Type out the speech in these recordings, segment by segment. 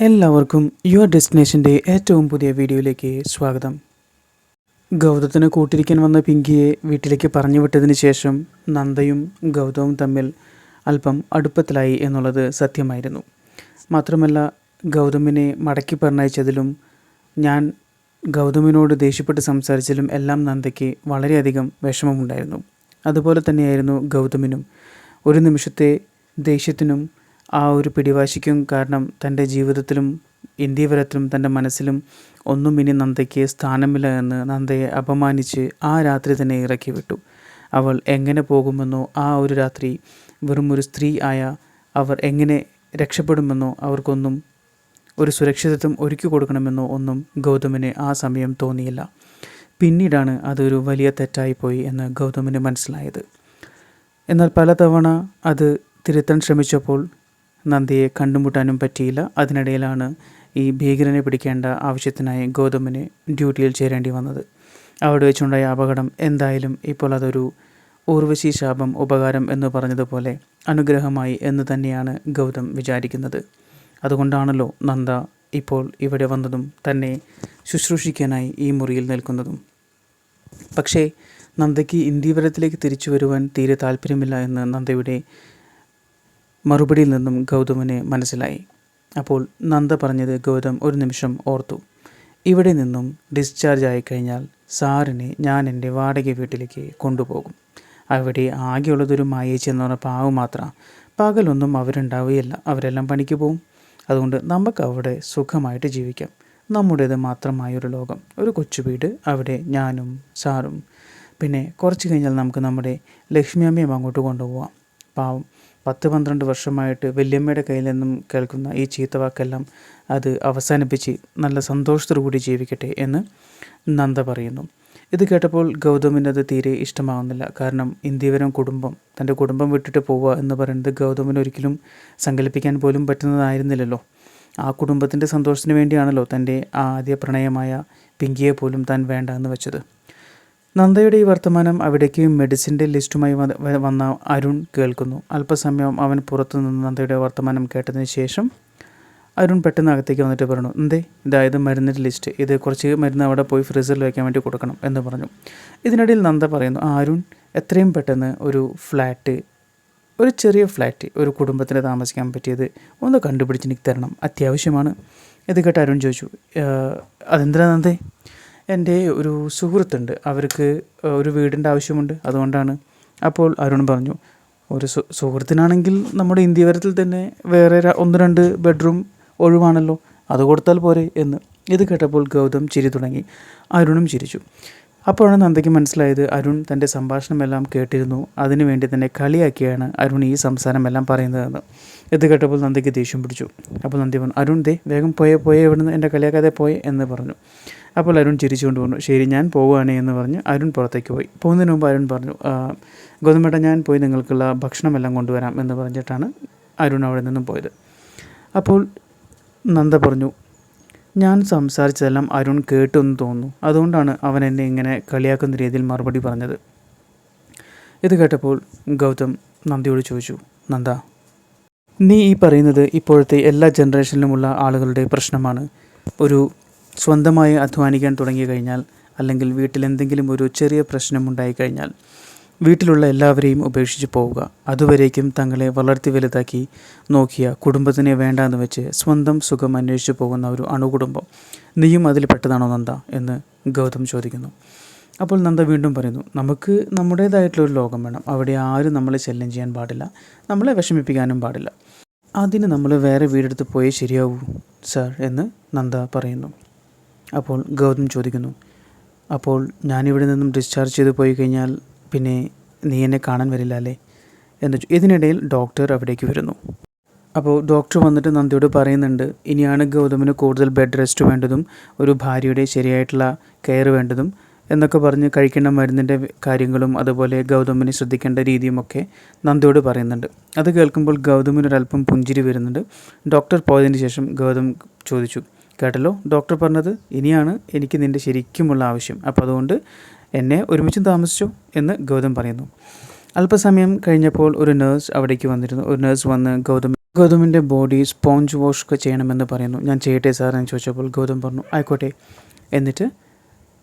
എല്ലാവർക്കും യുവർ ഡെസ്റ്റിനേഷന്റെ ഏറ്റവും പുതിയ വീഡിയോയിലേക്ക് സ്വാഗതം. ഗൗതത്തിന് കൂട്ടിരിക്കാൻ വന്ന പിങ്കിയെ വീട്ടിലേക്ക് പറഞ്ഞു വിട്ടതിന് ശേഷം നന്ദയും ഗൗതവും തമ്മിൽ അല്പം അടുപ്പത്തിലായി എന്നുള്ളത് സത്യമായിരുന്നു. മാത്രമല്ല ഗൗതമിനെ മടക്കി പറഞ്ഞയച്ചതിലും ഞാൻ ഗൗതമിനോട് ദേഷ്യപ്പെട്ട് സംസാരിച്ചതിലും എല്ലാം നന്ദയ്ക്ക് വളരെയധികം വിഷമമുണ്ടായിരുന്നു. അതുപോലെ തന്നെയായിരുന്നു ഗൗതമിനും. ഒരു നിമിഷത്തെ ദേഷ്യത്തിനും ആ ഒരു പിടിവാശിക്കും കാരണം തന്റെ ജീവിതത്തിലും ഇന്ത്യവരത്തിലും തന്റെ മനസ്സിലും ഒന്നും ഇനി നന്ദയ്ക്ക് സ്ഥാനമില്ല എന്ന് നന്ദയെ അപമാനിച്ച് ആ രാത്രി തന്നെ ഇറക്കി വിട്ടു. അവൾ എങ്ങനെ പോകുമെന്നോ ആ ഒരു രാത്രി വെറും ഒരു സ്ത്രീ ആയ അവർ എങ്ങനെ രക്ഷപ്പെടുമെന്നോ അവർക്കൊന്നും ഒരു സുരക്ഷിതത്വം ഒരുക്കി കൊടുക്കണമെന്നോ ഒന്നും ഗൗതമിന് ആ സമയം തോന്നിയില്ല. പിന്നീടാണ് അതൊരു വലിയ തെറ്റായിപ്പോയി എന്ന് ഗൗതമിന് മനസ്സിലായത്. എന്നാൽ പലതവണ അത് തിരുത്താൻ ശ്രമിച്ചപ്പോൾ നന്ദിയെ കണ്ടുമുട്ടാനും പറ്റിയില്ല. അതിനിടയിലാണ് ഈ ഭീകരനെ പിടിക്കേണ്ട ആവശ്യത്തിനായി ഗൗതമിന് ഡ്യൂട്ടിയിൽ ചേരേണ്ടി വന്നത്. അവിടെ വെച്ചുണ്ടായ അപകടം എന്തായാലും ഇപ്പോൾ അതൊരു ഊർവശി ശാപം ഉപകാരം എന്ന് പറഞ്ഞതുപോലെ അനുഗ്രഹമായി എന്ന് തന്നെയാണ് ഗൗതം വിചാരിക്കുന്നത്. അതുകൊണ്ടാണല്ലോ നന്ദ ഇപ്പോൾ ഇവിടെ വന്നതും തന്നെ ശുശ്രൂഷിക്കാനായി ഈ മുറിയിൽ നിൽക്കുന്നതും. പക്ഷേ നന്ദയ്ക്ക് ഇന്ത്യവരത്തിലേക്ക് തിരിച്ചു വരുവാൻ തീരെ താല്പര്യമില്ല എന്ന് നന്ദയുടെ മറുപടിയിൽ നിന്നും ഗൗതമിന് മനസ്സിലായി. അപ്പോൾ നന്ദ പറഞ്ഞത് ഗൗതം ഒരു നിമിഷം ഓർത്തു. ഇവിടെ നിന്നും ഡിസ്ചാർജ് ആയിക്കഴിഞ്ഞാൽ സാറിനെ ഞാൻ എന്റെ വാടക വീട്ടിലേക്ക് കൊണ്ടുപോകും. അവിടെ ആകെയുള്ളതൊരു മായേച്ചി എന്ന് പറഞ്ഞ പാവ് മാത്രം. പകലൊന്നും അവരുണ്ടാവുകയില്ല. അവരെല്ലാം പണിക്ക് പോകും അതുകൊണ്ട് നമുക്ക് അവിടെ സുഖമായിട്ട് ജീവിക്കാം. നമ്മുടേത് മാത്രമായൊരു ലോകം. ഒരു കൊച്ചു വീട് അവിടെ ഞാനും സാറും. പിന്നെ കുറച്ച് കഴിഞ്ഞാൽ നമുക്ക് നമ്മുടെ ലക്ഷ്മി അമ്മയും അങ്ങോട്ട് കൊണ്ടുപോകാം പാവം. പത്ത് പന്ത്രണ്ട് വർഷമായിട്ട് വല്യമ്മയുടെ കയ്യിൽ നിന്നും കേൾക്കുന്ന ഈ ചീത്തവാക്കെല്ലാം അത് അവസാനിപ്പിച്ച് നല്ല സന്തോഷത്തോടു കൂടി ജീവിക്കട്ടെ എന്ന് നന്ദ പറയുന്നു. ഇത് കേട്ടപ്പോൾ ഗൗതമിന് അത് തീരെ ഇഷ്ടമാവുന്നില്ല. കാരണം ഇന്ത്യവരം കുടുംബം തന്റെ കുടുംബം വിട്ടിട്ട് പോവുക എന്ന് പറയുന്നത് ഗൗതമിന് ഒരിക്കലും സങ്കല്പിക്കാൻ പോലും പറ്റുന്നതായിരുന്നില്ലല്ലോ. ആ കുടുംബത്തിന്റെ സന്തോഷത്തിന് വേണ്ടിയാണല്ലോ തന്റെ ആദ്യ പ്രണയമായ പിങ്കിയെ പോലും താൻ വേണ്ട എന്ന് വെച്ചത്. നന്ദയുടെ ഈ വർത്തമാനം അവിടേക്ക് മെഡിസിന്റെ ലിസ്റ്റുമായി വന്ന അരുൺ കേൾക്കുന്നു. അല്പസമയം അവൻ പുറത്തുനിന്ന് നന്ദയുടെ വർത്തമാനം കേട്ടതിന് ശേഷം അരുൺ പെട്ടെന്ന് അകത്തേക്ക് വന്നിട്ട് പറഞ്ഞു എന്തേ ഇതായത് മരുന്നിന്റെ ലിസ്റ്റ് ഇത് കുറച്ച് മരുന്ന് അവിടെ പോയി ഫ്രീസറിൽ വയ്ക്കാൻ വേണ്ടി കൊടുക്കണം എന്ന് പറഞ്ഞു. ഇതിനിടയിൽ നന്ദ പറയുന്നു അരുൺ എത്രയും പെട്ടെന്ന് ഒരു ഫ്ലാറ്റ് ഒരു ചെറിയ ഫ്ലാറ്റ് ഒരു കുടുംബത്തിന് താമസിക്കാൻ പറ്റിയത് ഒന്ന് കണ്ടുപിടിച്ച് എനിക്ക് തരണം. അത്യാവശ്യമാണ്. ഇത് കേട്ട് അരുൺ ചോദിച്ചു അതെന്തിനാ നന്ദേ? എന്റെ ഒരു സുഹൃത്തുണ്ട്. അവർക്ക് ഒരു വീടിന്റെ ആവശ്യമുണ്ട്. അതുകൊണ്ടാണ് അപ്പോൾ അരുൺ പറഞ്ഞു ഒരു സു സുഹൃത്തിനാണെങ്കിൽ നമ്മുടെ ഇന്ത്യവരത്തിൽ തന്നെ വേറെ ഒന്ന് രണ്ട് ബെഡ്റൂം ഒഴിവാണല്ലോ. അത് കൊടുത്താൽ പോരെ എന്ന്. ഇത് കേട്ടപ്പോൾ ഗൗതം ചിരി തുടങ്ങി. അരുണും ചിരിച്ചു. അപ്പോഴാണ് നന്ദയ്ക്ക് മനസ്സിലായത് അരുൺ തന്റെ സംഭാഷണമെല്ലാം കേട്ടിരുന്നു. അതിനുവേണ്ടി തന്നെ കളിയാക്കിയാണ് അരുൺ ഈ സംസാരമെല്ലാം പറയുന്നതെന്ന്. ഇത് കേട്ടപ്പോൾ നന്ദയ്ക്ക് ദേഷ്യം പിടിച്ചു. അപ്പോൾ നന്ദി പറഞ്ഞു അരുൺ ദേ വേഗം പോയേ പോയേ എവിടുന്ന് എന്റെ കളിയാക്കാതെ പോയേ എന്ന് പറഞ്ഞു. അപ്പോൾ അരുൺ ചിരിച്ചുകൊണ്ട് പറഞ്ഞു ശരി ഞാൻ പോവുകയാണ് എന്ന് പറഞ്ഞ് അരുൺ പുറത്തേക്ക് പോയി. പോകുന്നതിന് മുമ്പ് അരുൺ പറഞ്ഞു ഗോതമ്പേട്ട ഞാൻ പോയി നിങ്ങൾക്കുള്ള ഭക്ഷണമെല്ലാം കൊണ്ടുവരാം എന്ന് പറഞ്ഞിട്ടാണ് അരുൺ അവിടെ നിന്നും പോയത്. അപ്പോൾ നന്ദ പറഞ്ഞു ഞാൻ സംസാരിച്ചതെല്ലാം അരുൺ കേട്ടു എന്ന് തോന്നുന്നു. അതുകൊണ്ടാണ് അവൻ എന്നെ ഇങ്ങനെ കളിയാക്കുന്ന രീതിയിൽ മറുപടി പറഞ്ഞത്. ഇത് കേട്ടപ്പോൾ ഗൗതം നന്ദിയോട് ചോദിച്ചു നന്ദ നീ ഈ പറയുന്നത് ഇപ്പോഴത്തെ എല്ലാ ജനറേഷനിലുമുള്ള ആളുകളുടെ പ്രശ്നമാണ്. ഒരു സ്വന്തമായി അധ്വാനിക്കാൻ തുടങ്ങി കഴിഞ്ഞാൽ അല്ലെങ്കിൽ വീട്ടിൽ എന്തെങ്കിലും ഒരു ചെറിയ പ്രശ്നം ഉണ്ടായിക്കഴിഞ്ഞാൽ വീട്ടിലുള്ള എല്ലാവരെയും ഉപേക്ഷിച്ച് പോവുക. അതുവരേക്കും തങ്ങളെ വളർത്തി വലുതാക്കി നോക്കിയ കുടുംബത്തിനെ വേണ്ടാന്ന് വെച്ച് സ്വന്തം സുഖം അന്വേഷിച്ചു പോകുന്ന ഒരു അണുകുടുംബം. നീയും അതിൽ പെട്ടതാണോ നന്ദ? എന്ന് ഗൗതം ചോദിക്കുന്നു. അപ്പോൾ നന്ദ വീണ്ടും പറയുന്നു നമുക്ക് നമ്മുടേതായിട്ടുള്ളൊരു ലോകം വേണം. അവിടെ ആരും നമ്മളെ ശല്യം ചെയ്യാൻ പാടില്ല. നമ്മളെ വിഷമിപ്പിക്കാനും പാടില്ല. അതിന് നമ്മൾ വേറെ വീടെടുത്ത് പോയേ ശരിയാവൂ സാർ എന്ന് നന്ദ പറയുന്നു. അപ്പോൾ ഗൗതം ചോദിക്കുന്നു അപ്പോൾ ഞാനിവിടെ നിന്നും ഡിസ്ചാർജ് ചെയ്തു പോയി കഴിഞ്ഞാൽ പിന്നെ നീ എന്നെ കാണാൻ വരില്ല അല്ലേ? എന്ന് ഇതിനിടയിൽ ഡോക്ടർ അവിടേക്ക് വരുന്നു. അപ്പോൾ ഡോക്ടർ വന്നിട്ട് നന്ദിയോട് പറയുന്നുണ്ട് ഇനിയാണ് ഗൗതമിന് കൂടുതൽ ബെഡ് റെസ്റ്റ് വേണ്ടതും ഒരു ഭാര്യയുടെ ശരിയായിട്ടുള്ള കെയർ വേണ്ടതും എന്നൊക്കെ പറഞ്ഞ് കഴിക്കേണ്ട മരുന്നിന്റെ കാര്യങ്ങളും അതുപോലെ ഗൗതമിനെ ശ്രദ്ധിക്കേണ്ട രീതിയുമൊക്കെ നന്ദിയോട് പറയുന്നുണ്ട്. അത് കേൾക്കുമ്പോൾ ഗൗതമിനൊരല്പം പുഞ്ചിരി വരുന്നുണ്ട്. ഡോക്ടർ പോയതിന് ശേഷം ഗൗതം ചോദിച്ചു കേട്ടല്ലോ. ഡോക്ടർ പറഞ്ഞത് ഇനിയാണ് എനിക്ക് നിന്റെ ശരിക്കുമുള്ള ആവശ്യം. അപ്പോൾ അതുകൊണ്ട് എന്നെ ഒരുമിച്ചും താമസിച്ചോ എന്ന് ഗൗതം പറയുന്നു. അല്പസമയം കഴിഞ്ഞപ്പോൾ ഒരു നേഴ്സ് അവിടേക്ക് വന്നിരുന്നു. ഒരു നേഴ്സ് വന്ന് ഗൗതം ഗൗതമിന്റെ ബോഡി സ്പോഞ്ച് വാഷ് ഒക്കെ ചെയ്യണമെന്ന് പറയുന്നു. ഞാൻ ചെയ്യട്ടെ സാർ എന്ന് ചോദിച്ചപ്പോൾ ഗൗതം പറഞ്ഞു ആയിക്കോട്ടെ. എന്നിട്ട്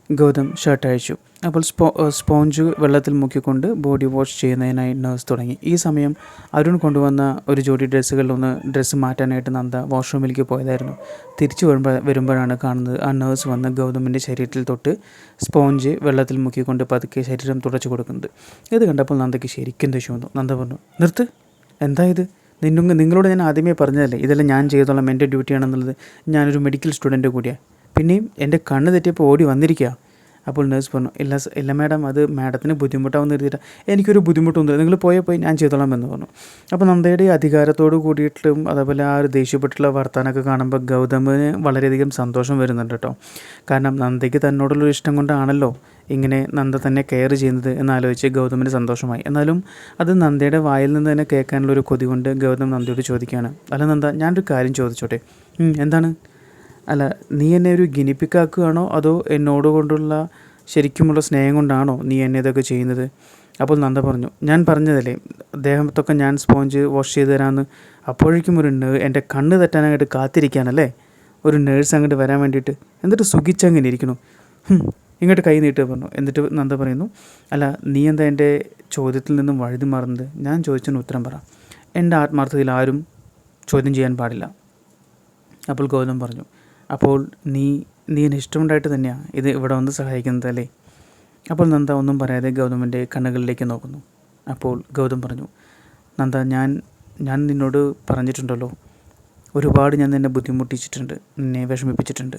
ഗൗതം ഷർട്ട് അഴിച്ചു. അപ്പോൾ സ്പോ സ്പോഞ്ച് വെള്ളത്തിൽ മുക്കിക്കൊണ്ട് ബോഡി വാഷ് ചെയ്യുന്നതിനായി നേഴ്സ് തുടങ്ങി. ഈ സമയം അരുൺ കൊണ്ടുവന്ന ഒരു ജോഡി ഡ്രസ്സുകളിലൊന്ന് ഡ്രസ്സ് മാറ്റാനായിട്ട് നന്ദ വാഷ്റൂമിലേക്ക് പോയതായിരുന്നു. തിരിച്ചു വരുമ്പോൾ വരുമ്പോഴാണ് കാണുന്നത് ആ നേഴ്സ് വന്ന് ഗൗതമിന്റെ ശരീരത്തിൽ തൊട്ട് സ്പോഞ്ച് വെള്ളത്തിൽ മുക്കിക്കൊണ്ട് പതുക്കെ ശരീരം തുടച്ചു കൊടുക്കുന്നത്. ഇത് കണ്ടപ്പോൾ നന്ദയ്ക്ക് ശരിക്കും ദേഷ്യം വന്നു. നന്ദ പറഞ്ഞു നിർത്ത്. എന്താ ഇത്? നിന്നും നിങ്ങളോട് ഞാൻ ആദ്യമേ പറഞ്ഞതല്ലേ? ഇതെല്ലാം ഞാൻ ചെയ്തോളാം. എന്റെ ഡ്യൂട്ടിയാണെന്നുള്ളത് ഞാനൊരു മെഡിക്കൽ സ്റ്റുഡന്റ് കൂടിയാണ് പിന്നെയും എന്റെ കണ്ണ് തെറ്റിയപ്പോൾ ഓടി വന്നിരിക്കുക അപ്പോൾ നേഴ്സ് പറഞ്ഞു ഇല്ല ഇല്ല മാഡം അത് മാഡത്തിന് ബുദ്ധിമുട്ടാവുന്ന രീതിയിൽ എനിക്കൊരു ബുദ്ധിമുട്ടൊന്നുമില്ല. നിങ്ങൾ പോയേ പോയി ഞാൻ ചെയ്തോളാം എന്ന് പറഞ്ഞു. അപ്പോൾ നന്ദയുടെ അധികാരത്തോട് കൂടിയിട്ടും അതേപോലെ ആ ഒരു ദേഷ്യപ്പെട്ടുള്ള വർത്താനമൊക്കെ കാണുമ്പോൾ ഗൗതമിന് വളരെയധികം സന്തോഷം വരുന്നുണ്ട് കേട്ടോ. കാരണം നന്ദയ്ക്ക് തന്നോടുള്ള ഇഷ്ടം കൊണ്ടാണല്ലോ ഇങ്ങനെ നന്ദ തന്നെ കെയർ ചെയ്യുന്നത് എന്നാലോചിച്ച് ഗൗതമിന് സന്തോഷമായി. എന്നാലും അത് നന്ദയുടെ വായിൽ നിന്ന് തന്നെ കേൾക്കാനുള്ള ഒരു കൊതി കൊണ്ട് ഗൗതം നന്ദയോട് ചോദിക്കുകയാണ് അല്ല നന്ദ ഞാനൊരു കാര്യം ചോദിച്ചോട്ടെ? എന്താണ്? അല്ല നീ എന്നെ ഒരു ഗിനിപ്പിക്കാക്കുകയാണോ? അതോ എന്നോട് കൊണ്ടുള്ള ശരിക്കുമുള്ള സ്നേഹം കൊണ്ടാണോ നീ എന്നെ ഇതൊക്കെ ചെയ്യുന്നത്? അപ്പോൾ നന്ദ പറഞ്ഞു. ഞാൻ പറഞ്ഞതല്ലേ ദേഹത്തൊക്കെ ഞാൻ സ്പോഞ്ച് വാഷ് ചെയ്ത് തരാമെന്ന് അപ്പോഴേക്കും ഒരു നേ എന്റെ കണ്ണ് തെറ്റാനായിട്ട് കാത്തിരിക്കാനല്ലേ ഒരു നേഴ്സ് അങ്ങോട്ട് വരാൻ വേണ്ടിയിട്ട്. എന്നിട്ട് സുഖിച്ചങ്ങനെ ഇരിക്കണു ഇങ്ങോട്ട് കൈ നീട്ട് പറഞ്ഞു. എന്നിട്ട് നന്ദ പറയുന്നു അല്ല നീ എന്താ എന്റെ ചോദ്യത്തിൽ നിന്നും വഴുതി മാറുന്നത്? ഞാൻ ചോദിച്ചതിന് ഉത്തരം പറ. എന്റെ ആത്മാർത്ഥതയിൽ ആരും ചോദ്യം ചെയ്യാൻ പാടില്ല. അപ്പോൾ ഗൗതം പറഞ്ഞു അപ്പോൾ നീ നീ എന്നെ ഇഷ്ടമുണ്ടായിട്ട് തന്നെയാണ് ഇത് ഇവിടെ വന്ന് സഹായിക്കുന്നത് അല്ലേ? അപ്പോൾ നന്ദ ഒന്നും പറയാതെ ഗൗതമിന്റെ കണ്ണുകളിലേക്ക് നോക്കുന്നു. അപ്പോൾ ഗൗതം പറഞ്ഞു നന്ദ ഞാൻ ഞാൻ നിന്നോട് പറഞ്ഞിട്ടുണ്ടല്ലോ. ഒരുപാട് ഞാൻ നിന്നെ ബുദ്ധിമുട്ടിച്ചിട്ടുണ്ട് നിന്നെ വിഷമിപ്പിച്ചിട്ടുണ്ട്.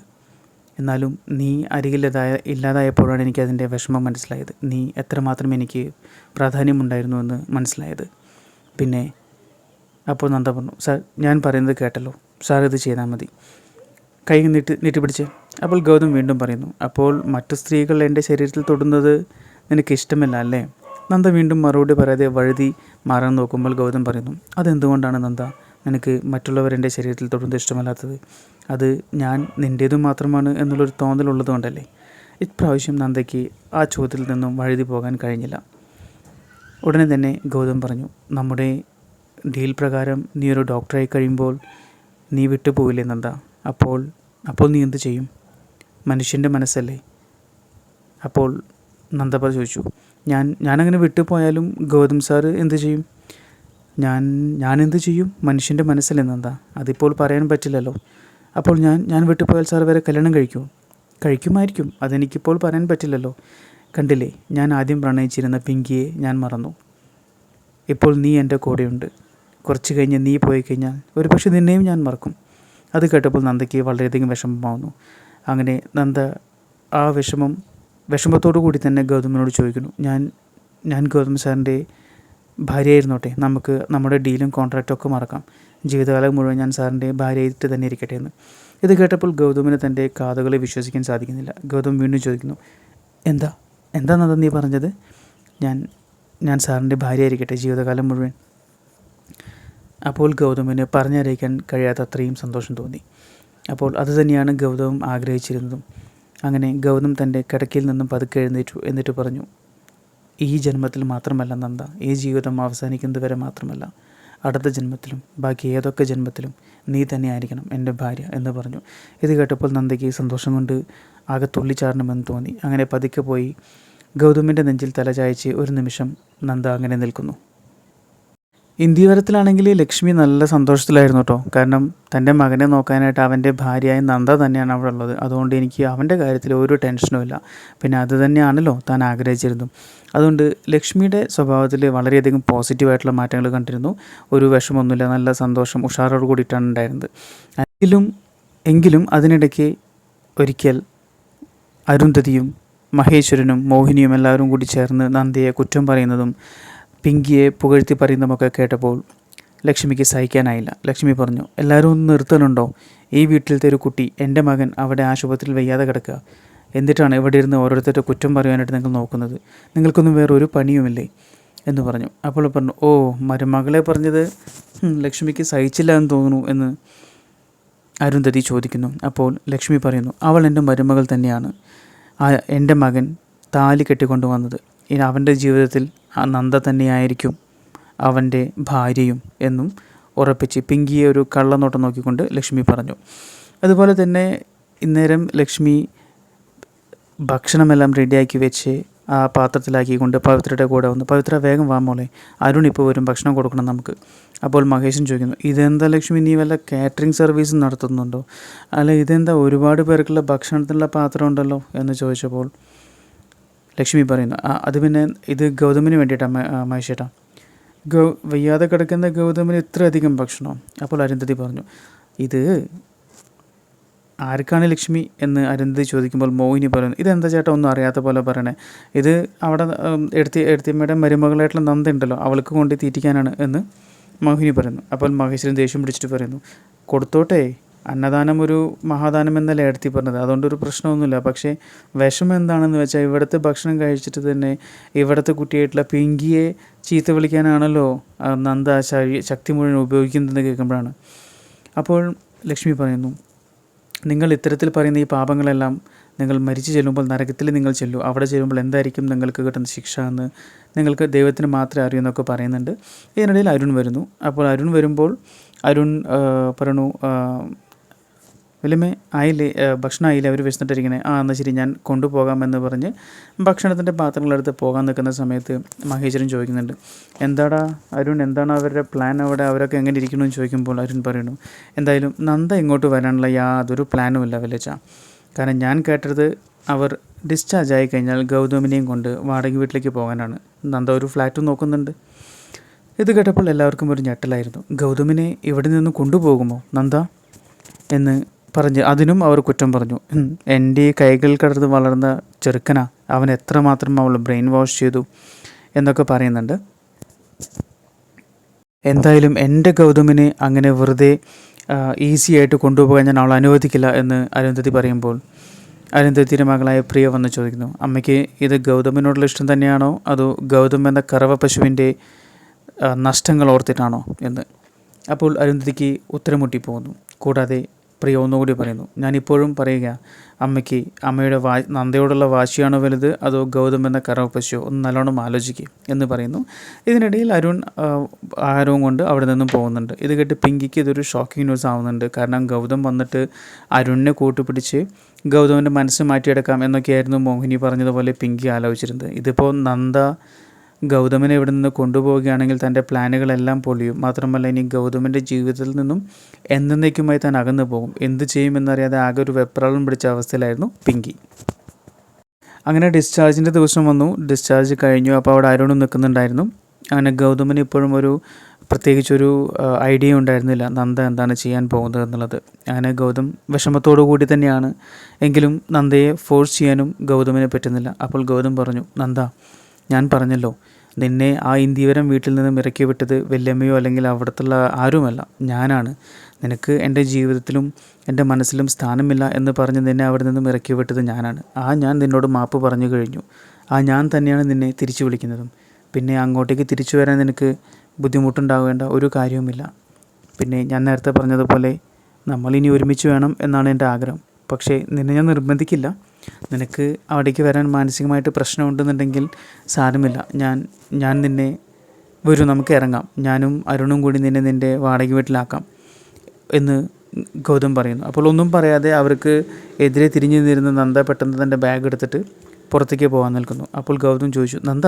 എന്നാലും നീ അരികിലതായ ഇല്ലാതായപ്പോഴാണ് എനിക്കതിന്റെ വിഷമം മനസ്സിലായത്. നീ എത്രമാത്രം എനിക്ക് പ്രാധാന്യമുണ്ടായിരുന്നു എന്ന് മനസ്സിലായത്. പിന്നെ അപ്പോൾ നന്ദ പറഞ്ഞു സാർ ഞാൻ പറയുന്നത് കേട്ടല്ലോ. സാർ ഇത് ചെയ്താൽ മതി. കൈ നീട്ടി നീട്ടിപ്പിടിച്ച്. അപ്പോൾ ഗൗതം വീണ്ടും പറയുന്നു അപ്പോൾ മറ്റു സ്ത്രീകൾ എന്റെ ശരീരത്തിൽ തൊടുന്നത് നിനക്ക് ഇഷ്ടമല്ല അല്ലേ? നന്ദ വീണ്ടും മറുപടി പറയാതെ വഴുതി മാറാൻ നോക്കുമ്പോൾ ഗൗതം പറയുന്നു അതെന്തുകൊണ്ടാണ് നന്ദ? നിനക്ക് മറ്റുള്ളവർ എന്റെ ശരീരത്തിൽ തൊടുന്നത് ഇഷ്ടമല്ലാത്തത്. അത് ഞാൻ നിന്റേതു മാത്രമാണ് എന്നുള്ളൊരു തോന്നലുള്ളത് കൊണ്ടല്ലേ ഇപ്രാവശ്യം നന്ദയ്ക്ക് ആ ചോദ്യത്തിൽ നിന്നും വഴുതി പോകാൻ കഴിഞ്ഞില്ല. ഉടനെ തന്നെ ഗൗതം പറഞ്ഞു നമ്മുടെ ഡീൽ പ്രകാരം നീ ഒരു ഡോക്ടറായി കഴിയുമ്പോൾ നീ വിട്ടുപോയില്ലേ നന്ദ? അപ്പോൾ അപ്പോൾ നീ എന്ത് ചെയ്യും? മനുഷ്യന്റെ മനസ്സല്ലേ? അപ്പോൾ നന്ദപ്പ ചോദിച്ചു. ഞാൻ ഞാനങ്ങനെ വിട്ടുപോയാലും ഗൗതം സാർ എന്ത് ചെയ്യും? ഞാൻ ഞാൻ എന്ത് ചെയ്യും? മനുഷ്യന്റെ മനസ്സല്ലേ നന്ദ? അതിപ്പോൾ പറയാൻ പറ്റില്ലല്ലോ. അപ്പോൾ ഞാൻ ഞാൻ വിട്ടുപോയാൽ സാർ വരെ കല്യാണം കഴിക്കുമോ കഴിക്കുമായിരിക്കും. അതെനിക്കിപ്പോൾ പറയാൻ പറ്റില്ലല്ലോ. കണ്ടില്ലേ? ഞാൻ ആദ്യം പ്രണയിച്ചിരുന്ന പിങ്കിയെ ഞാൻ മറന്നു. ഇപ്പോൾ നീ എന്റെ കൂടെയുണ്ട്. കുറച്ച് കഴിഞ്ഞ് നീ പോയി കഴിഞ്ഞാൽ ഒരു പക്ഷെ നിന്നെയും ഞാൻ മറക്കും. അത് കേട്ടപ്പോൾ നന്ദയ്ക്ക് വളരെയധികം വിഷമമാവുന്നു. അങ്ങനെ നന്ദ ആ വിഷമം വിഷമത്തോടു കൂടി തന്നെ ഗൗതമിനോട് ചോദിക്കുന്നു. ഞാൻ ഞാൻ ഗൗതം സാറിന്റെ ഭാര്യയായിരുന്നോട്ടെ? നമുക്ക് നമ്മുടെ ഡീലും കോൺട്രാക്റ്റും ഒക്കെ മറക്കാം. ജീവിതകാലം മുഴുവൻ ഞാൻ സാറിന്റെ ഭാര്യയായിട്ട് തന്നെ ഇരിക്കട്ടെ എന്ന്. ഇത് കേട്ടപ്പോൾ ഗൗതമിന് തന്റെ കാതുകളെ വിശ്വസിക്കാൻ സാധിക്കുന്നില്ല. ഗൗതം വീണ്ടും ചോദിക്കുന്നു എന്താ? എന്താ നന്ദ നീ പറഞ്ഞത്? ഞാൻ ഞാൻ സാറിന്റെ ഭാര്യയായിരിക്കട്ടെ ജീവിതകാലം മുഴുവൻ? അപ്പോൾ ഗൗതമിന് പറഞ്ഞറിയിക്കാൻ കഴിയാത്ത അത്രയും സന്തോഷം തോന്നി. അപ്പോൾ അതുതന്നെയാണ് ഗൗതം ആഗ്രഹിച്ചിരുന്നതും. അങ്ങനെ ഗൗതം തന്റെ കിടക്കയിൽ നിന്നും പതുക്കെ എഴുന്നേറ്റു എന്നിട്ട് പറഞ്ഞു ഈ ജന്മത്തിൽ മാത്രമല്ല നന്ദ ഈ ജീവിതം അവസാനിക്കുന്നത് വരെ മാത്രമല്ല. അടുത്ത ജന്മത്തിലും ബാക്കി ഏതൊക്കെ ജന്മത്തിലും നീ തന്നെ ആയിരിക്കണം എന്റെ ഭാര്യ എന്ന് പറഞ്ഞു. ഇത് കേട്ടപ്പോൾ നന്ദയ്ക്ക് സന്തോഷം കൊണ്ട് ആകെ തുള്ളിച്ചാടണമെന്ന് തോന്നി. അങ്ങനെ പതുക്കെ പോയി ഗൗതമിന്റെ നെഞ്ചിൽ തലചായച്ച് ഒരു നിമിഷം നന്ദ അങ്ങനെ നിൽക്കുന്നു. ഇന്ത്യവരത്തിലാണെങ്കിൽ ലക്ഷ്മി നല്ല സന്തോഷത്തിലായിരുന്നു കേട്ടോ. കാരണം തന്റെ മകനെ നോക്കാനായിട്ട് അവന്റെ ഭാര്യയായ നന്ദ തന്നെയാണ് അവിടെ ഉള്ളത്. അതുകൊണ്ട് എനിക്ക് അവന്റെ കാര്യത്തിൽ ഒരു ടെൻഷനും ഇല്ല. പിന്നെ അത് തന്നെയാണല്ലോ താൻ ആഗ്രഹിച്ചിരുന്നു അതുകൊണ്ട് ലക്ഷ്മിയുടെ സ്വഭാവത്തിൽ വളരെയധികം പോസിറ്റീവായിട്ടുള്ള മാറ്റങ്ങൾ കണ്ടിരുന്നു. ഒരു വിഷമമൊന്നുമില്ല നല്ല സന്തോഷം ഉഷാറോട് കൂടിയിട്ടാണ് ഉണ്ടായിരുന്നത്. എങ്കിലും എങ്കിലും അതിനിടയ്ക്ക് ഒരിക്കൽ അരുന്ധതിയും മഹേശ്വരനും മോഹിനിയും എല്ലാവരും കൂടി ചേർന്ന് നന്ദിയെ കുറ്റം പറയുന്നതും പിങ്കിയെ പുകഴ്ത്തി പറയുന്നതൊക്കെ കേട്ടപ്പോൾ ലക്ഷ്മിക്ക് സഹിക്കാനായില്ല. ലക്ഷ്മി പറഞ്ഞു എല്ലാവരും ഒന്ന് നിർത്തലുണ്ടോ? ഈ വീട്ടിലത്തെ ഒരു കുട്ടി എന്റെ മകൻ അവിടെ ആശുപത്രിയിൽ വയ്യാതെ കിടക്കുക. എന്നിട്ടാണ് ഇവിടെ ഇരുന്ന് ഓരോരുത്തരുടെ കുറ്റം പറയാനായിട്ട് നിങ്ങൾ നോക്കുന്നത്? നിങ്ങൾക്കൊന്നും വേറെ ഒരു പണിയുമില്ലേ? എന്ന് പറഞ്ഞു. അപ്പോൾ പറഞ്ഞു ഓ മരുമകളെ പറഞ്ഞത് ലക്ഷ്മിക്ക് സഹിച്ചില്ല എന്ന് തോന്നുന്നു എന്ന് അരുന്ധതി ചോദിക്കുന്നു. അപ്പോൾ ലക്ഷ്മി പറയുന്നു അവൾ എന്റെ മരുമകൾ തന്നെയാണ്. എന്റെ മകൻ താലി കെട്ടിക്കൊണ്ടുവന്നത് ഇനി അവന്റെ ജീവിതത്തിൽ ആ നന്ദ തന്നെയായിരിക്കും അവന്റെ ഭാര്യയും എന്നും ഉറപ്പിച്ച് പിങ്കിയെ ഒരു കള്ളനോട്ടം നോക്കിക്കൊണ്ട് ലക്ഷ്മി പറഞ്ഞു. അതുപോലെ തന്നെ ഇന്നേരം ലക്ഷ്മി ഭക്ഷണമെല്ലാം റെഡിയാക്കി വെച്ച് ആ പാത്രത്തിലാക്കിക്കൊണ്ട് പവിത്രയുടെ കൂടെ വന്നു. പവിത്ര വേഗം വാ അരുൺ ഇപ്പോൾ വരും ഭക്ഷണം കൊടുക്കണം നമുക്ക്. അപ്പോൾ മഹേശൻ ചോദിക്കുന്നു ഇതെന്താ ലക്ഷ്മി നീ വല്ല കാറ്ററിംഗ് സർവീസ് നടത്തുന്നുണ്ടോ? അല്ല ഇതെന്താ ഒരുപാട് പേർക്കുള്ള ഭക്ഷണത്തിനുള്ള പാത്രം ഉണ്ടല്ലോ? എന്ന് ചോദിച്ചപ്പോൾ ലക്ഷ്മി പറയുന്നു "ആ, അത് പിന്നെ ഇത് ഗൗതമിന് വേണ്ടിയിട്ടാണ് മഹേഷേട്ടാ ഗൗ വയ്യാതെ കിടക്കുന്ന ഗൗതമിന് ഇത്രയധികം ഭക്ഷണം? അപ്പോൾ അരുന്ധതി പറഞ്ഞു ഇത് ആർക്കാണ് ലക്ഷ്മി? എന്ന് അരുന്ധതി ചോദിക്കുമ്പോൾ മോഹിനി പറയുന്നു ഇതെന്താ ചേട്ടാ ഒന്നും അറിയാത്ത പോലെ പറയണേ? ഇത് അവിടെ എടുത്തി എടുത്തിയമ്മയുടെ മരുമകളായിട്ടുള്ള നന്ദ ഉണ്ടല്ലോ അവൾക്ക് കൊണ്ട് തീറ്റിക്കാനാണ് എന്ന് മോഹിനി പറയുന്നു. അപ്പോൾ മഹേശ്വരൻ ദേഷ്യം പിടിച്ചിട്ട് പറയുന്നു കൊടുത്തോട്ടെ അന്നദാനം ഒരു മഹാദാനം എന്നല്ലേ എടുത്തി പറഞ്ഞത്. അതുകൊണ്ട് ഒരു പ്രശ്നമൊന്നുമില്ല. പക്ഷേ വിഷമം എന്താണെന്ന് വെച്ചാൽ ഇവിടുത്തെ ഭക്ഷണം കഴിച്ചിട്ട് തന്നെ ഇവിടുത്തെ കുട്ടിയായിട്ടുള്ള പിങ്കിയെ ചീത്ത വിളിക്കാനാണല്ലോ നന്ദ ശക്തി മുഴുവൻ ഉപയോഗിക്കുന്നതെന്ന് കേൾക്കുമ്പോഴാണ്. അപ്പോൾ ലക്ഷ്മി പറയുന്നു നിങ്ങൾ ഇത്തരത്തിൽ പറയുന്ന ഈ പാപങ്ങളെല്ലാം നിങ്ങൾ മരിച്ചു ചെല്ലുമ്പോൾ നരകത്തിൽ നിങ്ങൾ ചെല്ലു. അവിടെ ചെല്ലുമ്പോൾ എന്തായിരിക്കും നിങ്ങൾക്ക് കിട്ടുന്ന ശിക്ഷ എന്ന് നിങ്ങൾക്ക് ദൈവത്തിന് മാത്രമേ അറിയൂ എന്നൊക്കെ പറയുന്നുണ്ട്. ഇതിനിടയിൽ അരുൺ വരുന്നു. അപ്പോൾ അരുൺ വരുമ്പോൾ അരുൺ ആ, പറയണു ആ, വലിയമേ ആയില്ലേ ഭക്ഷണം ആയില്ലേ? അവർ വിശന്നിട്ടിരിക്കണേ. ആ എന്നാൽ ശരി ഞാൻ കൊണ്ടുപോകാമെന്ന് പറഞ്ഞ് ഭക്ഷണത്തിന്റെ പാത്രങ്ങളെടുത്ത് പോകാൻ നിൽക്കുന്ന സമയത്ത് മഹേശ്വരൻ ചോദിക്കുന്നുണ്ട് എന്താടാ അരുൺ? എന്താണ് അവരുടെ പ്ലാൻ അവിടെ? അവരൊക്കെ എങ്ങനെ ഇരിക്കണമെന്ന് ചോദിക്കുമ്പോൾ അരുൺ പറയുന്നു എന്തായാലും നന്ദ ഇങ്ങോട്ട് വരാനുള്ള യാതൊരു പ്ലാനും ഇല്ല വില്ലേച്ച കാരണം ഞാൻ കേട്ടത് അവർ ഡിസ്ചാർജ് ആയി കഴിഞ്ഞാൽ ഗൗതമിനെയും കൊണ്ട് വാടക വീട്ടിലേക്ക് പോകാനാണ്. നന്ദ ഒരു ഫ്ലാറ്റ് നോക്കുന്നുണ്ട്. ഇത് കേട്ടപ്പോൾ എല്ലാവർക്കും ഒരു ഞെട്ടലായിരുന്നു. ഗൗതമിനെ ഇവിടെ നിന്ന് കൊണ്ടുപോകുമോ നന്ദ? എന്ന് പറഞ്ഞ് അതിനും അവർ കുറ്റം പറഞ്ഞു. എന്റെ ഈ കൈകൾ കടന്ന് വളർന്ന ചെറുക്കനാ. അവൻ എത്രമാത്രം അവൾ ബ്രെയിൻ വാഷ് ചെയ്തു എന്നൊക്കെ പറയുന്നുണ്ട്. എന്തായാലും എന്റെ ഗൗതമിനെ അങ്ങനെ വെറുതെ ഈസി ആയിട്ട് കൊണ്ടുപോകാൻ ഞാൻ അവൾ അനുവദിക്കില്ല എന്ന് അരുന്ധതി പറയുമ്പോൾ അരുന്ധതിയുടെ മകളായ പ്രിയ വന്ന് ചോദിക്കുന്നു അമ്മയ്ക്ക് ഇത് ഗൗതമിനോടുള്ള ഇഷ്ടം തന്നെയാണോ? അതോ ഗൗതം എന്ന കറവ പശുവിന്റെ നഷ്ടങ്ങൾ ഓർത്തിട്ടാണോ? എന്ന്. അപ്പോൾ അരുന്ധതിക്ക് ഉത്തരം മുട്ടിപ്പോകുന്നു കൂടാതെ പ്രിയ ഒന്നുകൂടി പറയുന്നു. ഞാനിപ്പോഴും പറയുക അമ്മയ്ക്ക് അമ്മയുടെ വാ നന്ദയോടുള്ള വാശിയാണോ വലുത്? അതോ ഗൗതം എന്ന കറവ ഒന്ന് നല്ലോണം ആലോചിക്കുക എന്ന് പറയുന്നു. ഇതിനിടയിൽ അരുൺ ആഹാരവും കൊണ്ട് അവിടെ നിന്നും പോകുന്നുണ്ട്. ഇത് കേട്ട് പിങ്കിക്ക് ഇതൊരു ഷോക്കിംഗ് ന്യൂസ് ആവുന്നുണ്ട്. കാരണം ഗൗതം വന്നിട്ട് അരുണിനെ കൂട്ടുപിടിച്ച് ഗൗതമിന്റെ മനസ്സ് മാറ്റിയെടുക്കാം എന്നൊക്കെയായിരുന്നു മോഹിനി പറഞ്ഞതുപോലെ പിങ്കി ആലോചിച്ചിരുന്നത്. ഇതിപ്പോൾ നന്ദ ഗൗതമിനെ ഇവിടെ നിന്ന് കൊണ്ടുപോവുകയാണെങ്കിൽ തന്റെ പ്ലാനുകളെല്ലാം പൊളിയും. മാത്രമല്ല ഇനി ഗൗതമന്റെ ജീവിതത്തിൽ നിന്നും എന്നേക്കുമായി താൻ അകന്നു പോകും. എന്ത് ചെയ്യുമെന്നറിയാതെ ആകെ ഒരു വെപ്രാളം പിടിച്ച അവസ്ഥയിലായിരുന്നു പിങ്കി. അങ്ങനെ ഡിസ്ചാർജിന്റെ ദിവസം വന്നു. ഡിസ്ചാർജ് കഴിഞ്ഞു. അപ്പോൾ അവിടെ അരുണും നിൽക്കുന്നുണ്ടായിരുന്നു. അങ്ങനെ ഗൗതമന് ഇപ്പോഴും ഒരു പ്രത്യേകിച്ചൊരു ഐഡിയ ഉണ്ടായിരുന്നില്ല. നന്ദ എന്താണ് ചെയ്യാൻ പോകുന്നത് എന്നുള്ളത്. അങ്ങനെ ഗൗതം വിഷമത്തോടു കൂടി തന്നെയാണ്. എങ്കിലും നന്ദയെ ഫോഴ്സ് ചെയ്യാനും ഗൗതമിനെ പറ്റുന്നില്ല. അപ്പോൾ ഗൗതം പറഞ്ഞു നന്ദ ഞാൻ പറഞ്ഞല്ലോ നിന്നെ ആ ഇന്ത്യവരം വീട്ടിൽ നിന്നും ഇറക്കി വിട്ടത് വല്യമ്മയോ അല്ലെങ്കിൽ അവിടത്തുള്ള ആരുമല്ല. ഞാനാണ്. നിനക്ക് എന്റെ ജീവിതത്തിലും എന്റെ മനസ്സിലും സ്ഥാനമില്ല എന്ന് പറഞ്ഞ് നിന്നെ അവിടെ നിന്നും ഇറക്കി വിട്ടത് ഞാനാണ്. ആ ഞാൻ നിന്നോട് മാപ്പ് പറഞ്ഞു കഴിഞ്ഞു. ആ ഞാൻ തന്നെയാണ് നിന്നെ തിരിച്ചു വിളിക്കുന്നതും. പിന്നെ അങ്ങോട്ടേക്ക് തിരിച്ചു വരാൻ നിനക്ക് ബുദ്ധിമുട്ടുണ്ടാവേണ്ട ഒരു കാര്യവുമില്ല. പിന്നെ ഞാൻ നേരത്തെ പറഞ്ഞതുപോലെ നമ്മളിനി ഒരുമിച്ച് വേണം എന്നാണ് എന്റെ ആഗ്രഹം. പക്ഷേ നിന്നെ ഞാൻ നിർബന്ധിക്കില്ല. നിനക്ക് അവിടേക്ക് വരാൻ മാനസികമായിട്ട് പ്രശ്നമുണ്ടെന്നുണ്ടെങ്കിൽ സാരമില്ല. ഞാൻ ഞാൻ നിന്നെ വരൂ നമുക്ക് ഇറങ്ങാം. ഞാനും അരുണും കൂടി നിന്നെ നിന്റെ വാടക വീട്ടിലാക്കാം എന്ന് ഗൗതം പറയുന്നു. അപ്പോൾ ഒന്നും പറയാതെ അവർക്ക് എതിരെ തിരിഞ്ഞു നിന്നിരുന്ന നന്ദ പെട്ടെന്ന് തന്റെ ബാഗ് എടുത്തിട്ട് പുറത്തേക്ക് പോകാൻ നിൽക്കുന്നു. അപ്പോൾ ഗൗതം ചോദിച്ചു നന്ദ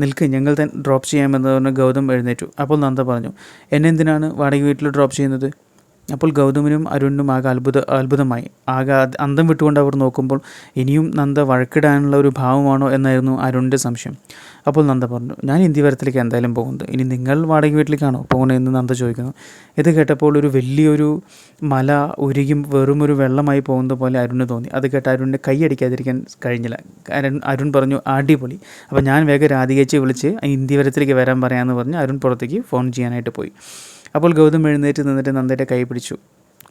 നിൽക്ക് ഞങ്ങൾ തന്നെ ഡ്രോപ്പ് ചെയ്യാമെന്ന് പറഞ്ഞ് ഗൗതം എഴുന്നേറ്റു. അപ്പോൾ നന്ദ പറഞ്ഞു എന്നെ എന്തിനാണ് വാടക വീട്ടിൽ ഡ്രോപ്പ് ചെയ്യുന്നത്? അപ്പോൾ ഗൗതമനും അരുണിനും ആകെ അത്ഭുത അത്ഭുതമായി. ആകെ അന്തം വിട്ടുകൊണ്ട് അവർ നോക്കുമ്പോൾ ഇനിയും നന്ദ വഴക്കിടാനുള്ള ഒരു ഭാവമാണോ എന്നായിരുന്നു അരുണിന്റെ സംശയം. അപ്പോൾ നന്ദ പറഞ്ഞു ഞാൻ ഇന്ത്യ വരത്തിലേക്ക് എന്തായാലും പോകുന്നത്. ഇനി നിങ്ങൾ വാടക വീട്ടിലേക്കാണോ പോകണമെന്ന് നന്ദ ചോദിക്കുന്നു. ഇത് കേട്ടപ്പോൾ ഒരു വലിയൊരു മല ഉരുകിയും വെറും ഒരു വെള്ളമായി പോകുന്നത് പോലെ അരുണിന് തോന്നി. അത് കേട്ട് അരുണിന്റെ കൈയടിക്കാതിരിക്കാൻ കഴിഞ്ഞില്ല. അരുൺ അരുൺ പറഞ്ഞു അടിപൊളി. അപ്പോൾ ഞാൻ വേഗം രാധികേച്ചി വിളിച്ച് ഇന്ത്യ വരത്തിലേക്ക് വരാൻ പറയാമെന്ന് പറഞ്ഞ് അരുൺ പുറത്തേക്ക് ഫോൺ ചെയ്യാനായിട്ട് പോയി. അപ്പോൾ ഗൗതം എഴുന്നേറ്റ് നിന്നിട്ട് നന്ദയുടെ കൈ പിടിച്ചു.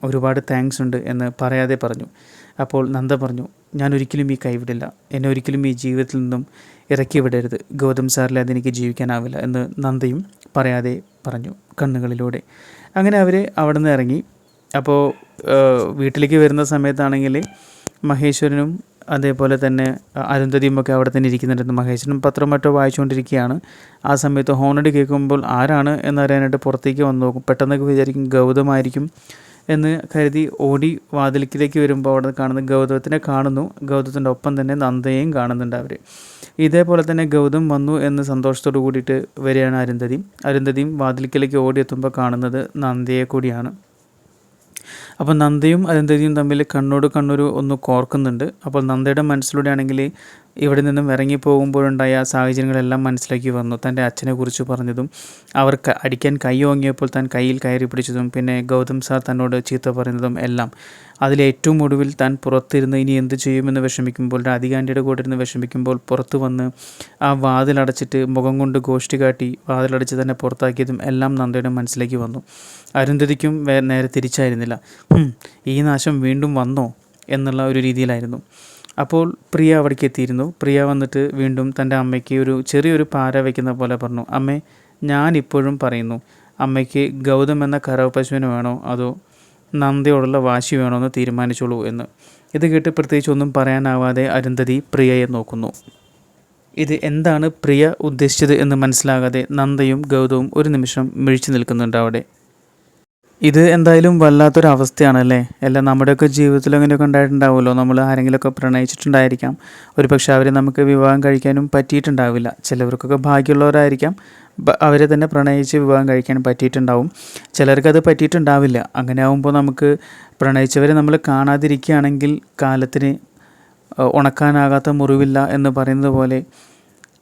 ഒരുപാട് താങ്ക്സ് ഉണ്ട് എന്ന് പറയാതെ പറഞ്ഞു. അപ്പോൾ നന്ദ പറഞ്ഞു ഞാൻ ഒരിക്കലും ഈ കൈവിടില്ല എന്നെ ഒരിക്കലും ഈ ജീവിതത്തിൽ നിന്നും ഇറക്കി വിടരുത്. ഗൗതം സാറിലെ അതെനിക്ക് ജീവിക്കാനാവില്ല എന്ന് നന്ദയും പറയാതെ പറഞ്ഞു കണ്ണുകളിലൂടെ. അങ്ങനെ അവർ അവിടെ നിന്ന് ഇറങ്ങി അപ്പോൾ വീട്ടിലേക്ക് വരുന്ന സമയത്താണെങ്കിൽ മഹേശ്വരനും അതേപോലെ തന്നെ അരുന്ധതിയും ഒക്കെ അവിടെ തന്നെ ഇരിക്കുന്നുണ്ടായിരുന്നു മഹേശനും പത്രം മറ്റോ വായിച്ചുകൊണ്ടിരിക്കുകയാണ്. ആ സമയത്ത് ഹോണടി കേൾക്കുമ്പോൾ ആരാണ് എന്നറിയാനായിട്ട് പുറത്തേക്ക് വന്നു നോക്കും. പെട്ടെന്നൊക്കെ വിചാരിക്കും ഗൗതമായിരിക്കും എന്ന് കരുതി ഓടി വാതിലിക്കിലേക്ക് വരുമ്പോൾ അവിടെ കാണുന്ന ഗൗതമത്തിനെ കാണുന്നു. ഗൗതത്തിന്റെ ഒപ്പം തന്നെ നന്ദയെയും കാണുന്നുണ്ട് അവർ ഇതേപോലെ തന്നെ ഗൗതം വന്നു എന്ന് സന്തോഷത്തോടു കൂടിയിട്ട് വരികയാണ് അരുന്ധതി. അരുന്ധതിയും വാതിലിക്കലേക്ക് ഓടിയെത്തുമ്പോൾ കാണുന്നത് നന്ദയെ കൂടിയാണ്. അപ്പോൾ നന്ദയും അരുന്ധതിയും തമ്മിൽ കണ്ണോട് കണ്ണൊരു ഒന്ന് കോർക്കുന്നുണ്ട്. അപ്പോൾ നന്ദയുടെ മനസ്സിലൂടെ ആണെങ്കിൽ ഇവിടെ നിന്നും ഇറങ്ങി പോകുമ്പോഴുണ്ടായ സാഹചര്യങ്ങളെല്ലാം മനസ്സിലാക്കി വന്നു. തന്റെ അച്ഛനെ കുറിച്ച് പറഞ്ഞതും അവർക്ക് അടിക്കാൻ കൈ ഓങ്ങിയപ്പോൾ താൻ കയ്യിൽ കയറി പിടിച്ചതും പിന്നെ ഗൗതം സാർ തന്നോട് ചീത്ത പറയുന്നതും എല്ലാം. അതിലേറ്റവും ഒടുവിൽ താൻ പുറത്തിരുന്ന് ഇനി എന്ത് ചെയ്യുമെന്ന് വിഷമിക്കുമ്പോൾ രാധികാന്റിയുടെ കൂടെ ഇരുന്ന് വിഷമിക്കുമ്പോൾ പുറത്തു വന്ന് ആ വാതിലടച്ചിട്ട് മുഖം കൊണ്ട് ഗോഷ്ടി കാട്ടി വാതിലടച്ച് തന്നെ പുറത്താക്കിയതും എല്ലാം നന്ദയുടെ മനസ്സിലേക്ക് വന്നു. അരുന്ധതിക്കും നേരെ തിരിച്ചായിരുന്നില്ല. ഈ നാശം വീണ്ടും വന്നോ എന്നുള്ള ഒരു രീതിയിലായിരുന്നു. അപ്പോൾ പ്രിയ അവിടേക്ക് എത്തിയിരുന്നു. പ്രിയ വന്നിട്ട് വീണ്ടും തന്റെ അമ്മയ്ക്ക് ഒരു ചെറിയൊരു പാര വയ്ക്കുന്ന പോലെ പറഞ്ഞു അമ്മേ ഞാൻ ഇപ്പോഴും പറയുന്നു അമ്മയ്ക്ക് ഗൗതം എന്ന കറവ പശുവിന് വേണോ? അതോ നന്ദിയോടുള്ള വാശി വേണോ എന്ന് തീരുമാനിച്ചോളൂ എന്ന്. ഇത് കേട്ട് പ്രത്യേകിച്ച് ഒന്നും പറയാനാവാതെ അരുന്ധതി പ്രിയയെ നോക്കുന്നു. ഇത് എന്താണ് പ്രിയ ഉദ്ദേശിച്ചത് എന്ന് മനസ്സിലാകാതെ നന്ദയും ഗൗതവും ഒരു നിമിഷം മിഴിച്ചു നിൽക്കുന്നുണ്ട് അവിടെ. ഇത് എന്തായാലും വല്ലാത്തൊരു അവസ്ഥയാണ് അല്ലേ എല്ലാം നമ്മുടെയൊക്കെ ജീവിതത്തിൽ അങ്ങനെയൊക്കെ ഉണ്ടായിട്ടുണ്ടാവുമല്ലോ? നമ്മൾ ആരെങ്കിലുമൊക്കെ പ്രണയിച്ചിട്ടുണ്ടായിരിക്കാം. ഒരു പക്ഷേ അവരെ നമുക്ക് വിവാഹം കഴിക്കാനും പറ്റിയിട്ടുണ്ടാവില്ല. ചിലവർക്കൊക്കെ ഭാഗ്യമുള്ളവരായിരിക്കാം. അവരെ തന്നെ പ്രണയിച്ച് വിവാഹം കഴിക്കാൻ പറ്റിയിട്ടുണ്ടാവും. ചിലർക്ക് അത് പറ്റിയിട്ടുണ്ടാവില്ല. അങ്ങനെ ആകുമ്പോൾ നമുക്ക് പ്രണയിച്ചവരെ നമ്മൾ കാണാതിരിക്കുകയാണെങ്കിൽ കാലത്തിന് ഉണക്കാനാകാത്ത മുറിവില്ല എന്ന് പറയുന്നത് പോലെ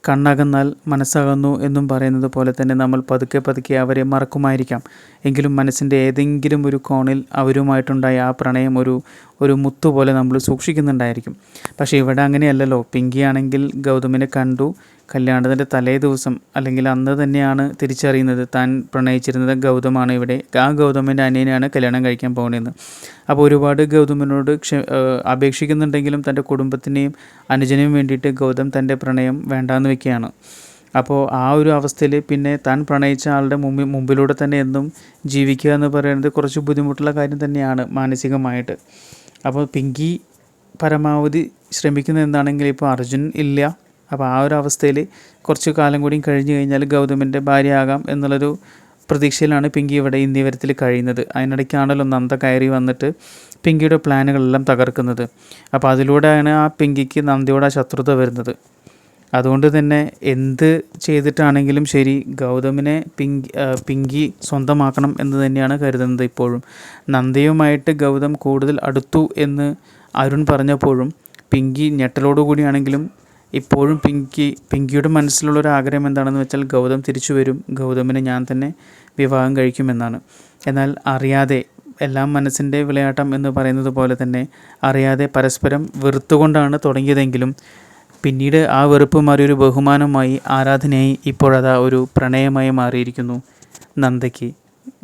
കണ്ണകന്നാൽ മനസ്സകന്നു എന്നും പറയുന്നത് പോലെ തന്നെ നമ്മൾ പതുക്കെ പതുക്കെ അവരെ മറക്കുമായിരിക്കാം. എങ്കിലും മനസ്സിന്റെ ഏതെങ്കിലും ഒരു കോണിൽ അവരുമായിട്ടുണ്ടായ ആ പ്രണയം ഒരു ഒരു മുത്തുപോലെ നമ്മൾ സൂക്ഷിക്കുന്നുണ്ടായിരിക്കും. പക്ഷേ ഇവിടെ അങ്ങനെയല്ലല്ലോ. പിങ്കി ആണെങ്കിൽ ഗൗതമിനെ കണ്ടു കല്യാണത്തിന്റെ തലേ ദിവസം അല്ലെങ്കിൽ അന്ന് തന്നെയാണ് തിരിച്ചറിയുന്നത്. താൻ പ്രണയിച്ചിരുന്നത് ഗൗതമാണ് ഇവിടെ. ആ ഗൗതമിന്റെ അനിയനെയാണ് കല്യാണം കഴിക്കാൻ പോകുന്നതെന്ന് അപ്പോൾ ഒരുപാട് ഗൗതമിനോട് ക്ഷ അപേക്ഷിക്കുന്നുണ്ടെങ്കിലും തന്റെ കുടുംബത്തിനെയും അനുജനെയും വേണ്ടിയിട്ട് ഗൗതം തന്റെ പ്രണയം വേണ്ടാന്ന് വെക്കുകയാണ്. അപ്പോൾ ആ ഒരു അവസ്ഥയിൽ പിന്നെ താൻ പ്രണയിച്ച ആളുടെ മുമ്പിൽ മുമ്പിലൂടെ തന്നെ എന്നും ജീവിക്കുക എന്ന് പറയുന്നത് കുറച്ച് ബുദ്ധിമുട്ടുള്ള കാര്യം തന്നെയാണ് മാനസികമായിട്ട്. അപ്പോൾ പിങ്കി പരമാവധി ശ്രമിക്കുന്ന എന്താണെങ്കിൽ ഇപ്പോൾ അർജുൻ ഇല്ല. അപ്പോൾ ആ ഒരു അവസ്ഥയിൽ കുറച്ച് കാലം കൂടി കഴിഞ്ഞു കഴിഞ്ഞാൽ ഗൗതമിന്റെ ഭാര്യയാകാം എന്നുള്ളൊരു പ്രതീക്ഷയിലാണ് പിങ്കി ഇവിടെ ഇന്ത്യവരത്തിൽ കഴിയുന്നത്. അതിനിടയ്ക്കാണല്ലോ നന്ദ കയറി വന്നിട്ട് പിങ്കിയുടെ പ്ലാനുകളെല്ലാം തകർക്കുന്നത്. അപ്പോൾ അതിലൂടെയാണ് ആ പിങ്കിക്ക് നന്ദിയോട് ആ ശത്രുത വരുന്നത്. അതുകൊണ്ട് തന്നെ എന്ത് ചെയ്തിട്ടാണെങ്കിലും ശരി ഗൗതമിനെ പിങ്കി പിങ്കി സ്വന്തമാക്കണം എന്ന് തന്നെയാണ് കരുതുന്നത് ഇപ്പോഴും. നന്ദിയുമായിട്ട് ഗൗതം കൂടുതൽ അടുത്തു എന്ന് അരുൺ പറഞ്ഞപ്പോഴും പിങ്കി ഞെട്ടലോടുകൂടിയാണെങ്കിലും ഇപ്പോഴും പിങ്കി പിങ്കിയുടെ മനസ്സിലുള്ള ഒരു ആഗ്രഹം എന്താണെന്ന് വെച്ചാൽ ഗൗതം തിരിച്ചു വരും. ഗൗതമിനെ ഞാൻ തന്നെ വിവാഹം കഴിക്കുമെന്നാണ്. എന്നാൽ അറിയാതെ എല്ലാം മനസ്സിന്റെ വിളയാട്ടം എന്ന് പറയുന്നത് പോലെ തന്നെ അറിയാതെ പരസ്പരം വെറുത്തുകൊണ്ടാണ് തുടങ്ങിയതെങ്കിലും പിന്നീട് ആ വെറുപ്പ് മാറി ഒരു ബഹുമാനമായി ആരാധനയായി ഇപ്പോഴതാ ഒരു പ്രണയമായി മാറിയിരിക്കുന്നു നന്ദയ്ക്ക്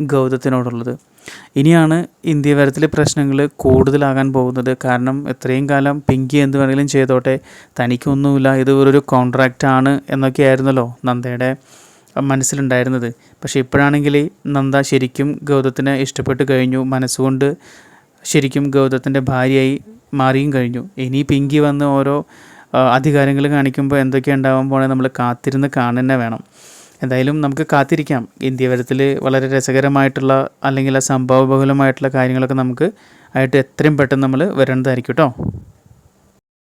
ഗൗതത്തിനോടുള്ളത്. ഇനിയാണ് ഇന്ത്യ വരത്തിലെ പ്രശ്നങ്ങൾ കൂടുതലാകാൻ പോകുന്നത്. കാരണം എത്രയും കാലം പിങ്കി എന്ത് വേണമെങ്കിലും ചെയ്തോട്ടെ തനിക്കൊന്നുമില്ല ഇത് ഒരു കോൺട്രാക്റ്റ് എന്നൊക്കെ ആയിരുന്നല്ലോ നന്ദയുടെ മനസ്സിലുണ്ടായിരുന്നത്. പക്ഷേ ഇപ്പോഴാണെങ്കിൽ നന്ദ ശരിക്കും ഗൗതത്തിനെ ഇഷ്ടപ്പെട്ട് കഴിഞ്ഞു മനസ്സുകൊണ്ട് ശരിക്കും ഗൗതത്തിന്റെ ഭാര്യയായി മാറിയും കഴിഞ്ഞു. ഇനി പിങ്കി വന്ന് ഓരോ അധികാരങ്ങൾ കാണിക്കുമ്പോൾ എന്തൊക്കെ ഉണ്ടാവാൻ പോണേ നമ്മൾ കാത്തിരുന്ന് കാണുന്നെ വേണം. എന്തായാലും നമുക്ക് കാത്തിരിക്കാം. ഇന്ത്യ ഇന്ത്യവരത്തിൽ വളരെ രസകരമായിട്ടുള്ള അല്ലെങ്കിൽ സംഭവബഹുലമായിട്ടുള്ള കാര്യങ്ങളൊക്കെ നമുക്ക് ആയിട്ട് എത്രയും പെട്ടെന്ന് നമ്മൾ വരേണ്ടതായിരിക്കും കേട്ടോ